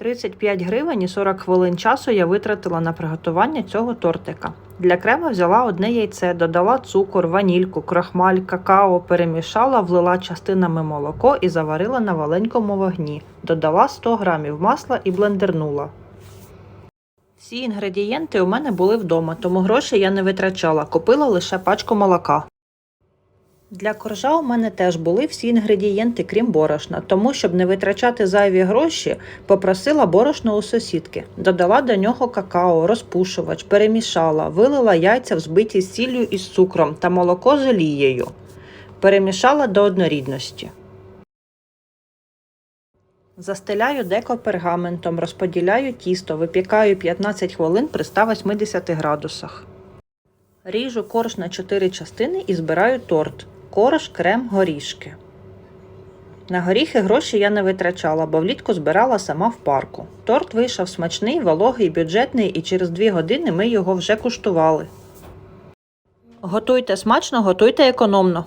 35 гривень і 40 хвилин часу я витратила на приготування цього тортика. Для крема взяла одне яйце, додала цукор, ванільку, крахмаль, какао, перемішала, влила частинами молоко і заварила на маленькому вогні. Додала 100 грамів масла і блендернула. Всі інгредієнти у мене були вдома, тому гроші я не витрачала, купила лише пачку молока. Для коржа у мене теж були всі інгредієнти, крім борошна, тому, щоб не витрачати зайві гроші, попросила борошно у сусідки. Додала до нього какао, розпушувач, перемішала, вилила яйця, взбиті з сіллю і з цукром та молоко з олією. Перемішала до однорідності. Застеляю деко пергаментом, розподіляю тісто, випікаю 15 хвилин при 180 градусах. Ріжу корж на 4 частини і збираю торт. Корж, крем, горішки. На горіхи гроші я не витрачала, бо влітку збирала сама в парку. Торт вийшов смачний, вологий, бюджетний, і через 2 години ми його вже куштували. Готуйте смачно, готуйте економно.